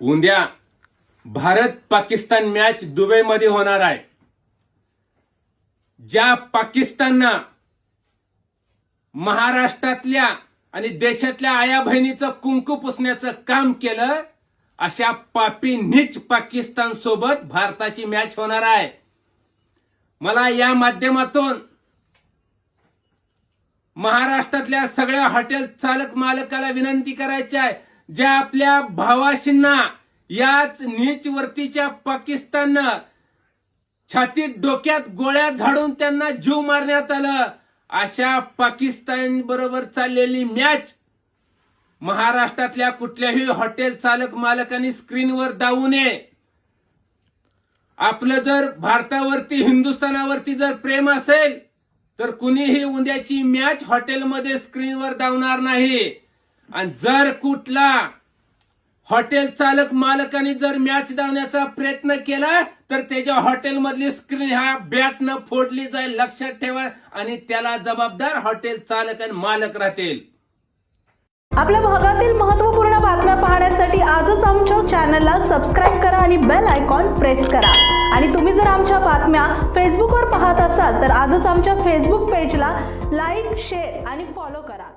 उद्या भारत पाकिस्तान मॅच दुबईमध्ये होणार आहे. ज्या पाकिस्ताननं महाराष्ट्रातल्या आणि देशातल्या आया बहिणीचं कुंकू पुसण्याचं काम केलं अशा पापी नीच पाकिस्तान सोबत भारताची मॅच होणार आहे. मला या माध्यमातून महाराष्ट्रातल्या सगळ्या हॉटेल चालक मालकाला विनंती करायची आहे. ज्या आपल्या भावाशींना याच नीच वरतीच्या पाकिस्ताननं छातीत डोक्यात गोळ्या झाडून त्यांना जीव मारण्यात आलं अशा पाकिस्तान बरोबर चाललेली मॅच महाराष्ट्रातल्या कुठल्याही हॉटेल चालक मालकांनी स्क्रीनवर दावू नये. आपलं जर भारतावरती हिंदुस्थानावरती जर प्रेम असेल तर कुणीही उद्याची मॅच हॉटेलमध्ये स्क्रीनवर दावणार नाही. आणि जर कुठला हॉटेल चालक मालकाने जर मॅच धावण्याचा प्रयत्न केला तर त्याच्या हॉटेलमधली स्क्रीन ह्या बॅटनं फोडली जाईल लक्षात ठेवा आणि त्याला जबाबदार हॉटेल चालक आणि मालक राहतील. आपल्या भागातील महत्त्वपूर्ण बातम्या पाहण्यासाठी आजच आमच्या चॅनलला सबस्क्राईब करा आणि बेल आयकॉन प्रेस करा. आणि तुम्ही जर आमच्या बातम्या फेसबुकवर पाहत असाल तर आजच आमच्या फेसबुक पेजला लाईक शेअर आणि फॉलो करा.